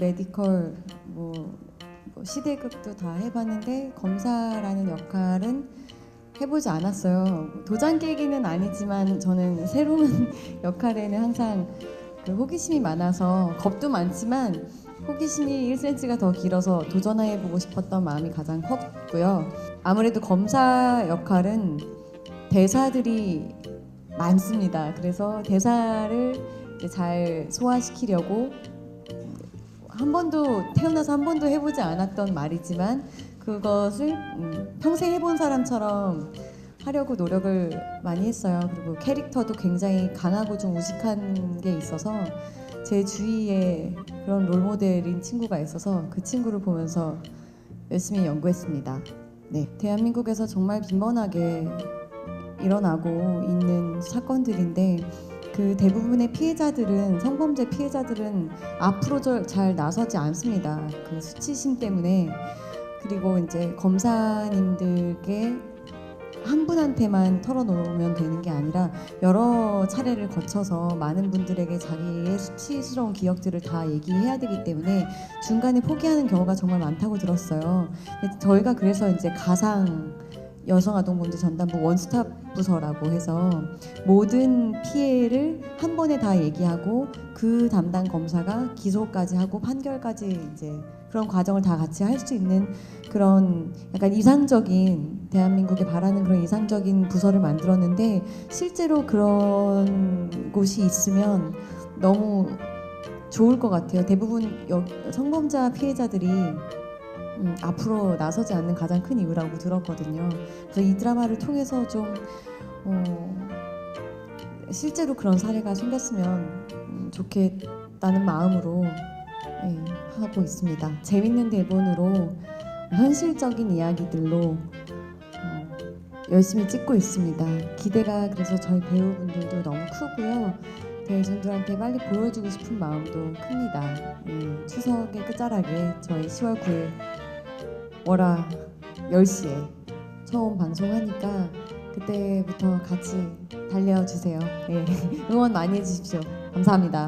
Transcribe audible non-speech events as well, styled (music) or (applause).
메디컬 뭐, 뭐 시대극도 다 해봤는데 검사라는 역할은 해보지 않았어요. 도장 깨기는 아니지만 저는 새로운 (laughs) 역할에는 항상 그 호기심이 많아서 겁도 많지만 호기심이 1cm가 더 길어서 도전해보고 싶었던 마음이 가장 컸고요. 아무래도 검사 역할은 대사들이 많습니다. 그래서 대사를 잘 소화시키려고 한 번도 태어나서 한 번도 해보지 않았던 말이지만 그것을 음, 평생 해본 사람처럼 하려고 노력을 많이 했어요. 그리고 캐릭터도 굉장히 강하고 좀 우직한 게 있어서 제 주위에 그런 롤모델인 친구가 있어서 그 친구를 보면서 열심히 연구했습니다. 네, 대한민국에서 정말 빈번하게 일어나고 있는 사건들인데 그 대부분의 피해자들은 성범죄 피해자들은 앞으로 저- 잘 나서지 않습니다. 그 수치심 때문에 그리고 이제 검사님들께 한 분한테만 털어놓으면 되는 게 아니라 여러 차례를 거쳐서 많은 분들에게 자기의 수치스러운 기억들을 다 얘기해야 되기 때문에 중간에 포기하는 경우가 정말 많다고 들었어요. 저희가 그래서 이제 가상 여성아동범죄 전담부 원스톱 부서라고 해서 모든 피해를 한 번에 다 얘기하고 그 담당 검사가 기소까지 하고 판결까지 이제 그런 과정을 다 같이 할 수 있는 그런 약간 이상적인 대한민국에 바라는 그런 이상적인 부서를 만들었는데 실제로 그런 곳이 있으면 너무 좋을 것 같아요. 대부분 여- 성범죄 피해자들이 음, 앞으로 나서지 않는 가장 큰 이유라고 들었거든요. 그래서 이 드라마를 통해서 좀 어, 실제로 그런 사례가 생겼으면 음, 좋겠다는 마음으로 예, 하고 있습니다. 재밌는 대본으로 현실적인 이야기들로 어, 열심히 찍고 있습니다. 기대가 그래서 저희 배우분들도 너무 크고요. 대중들한테 빨리 보여주고 싶은 마음도 큽니다. 예, 추석의 끝자락에 저희 10월 9일 월화 10시에 처음 방송하니까 그때부터 같이 달려주세요. 예, 응원 많이 해주십시오. 감사합니다.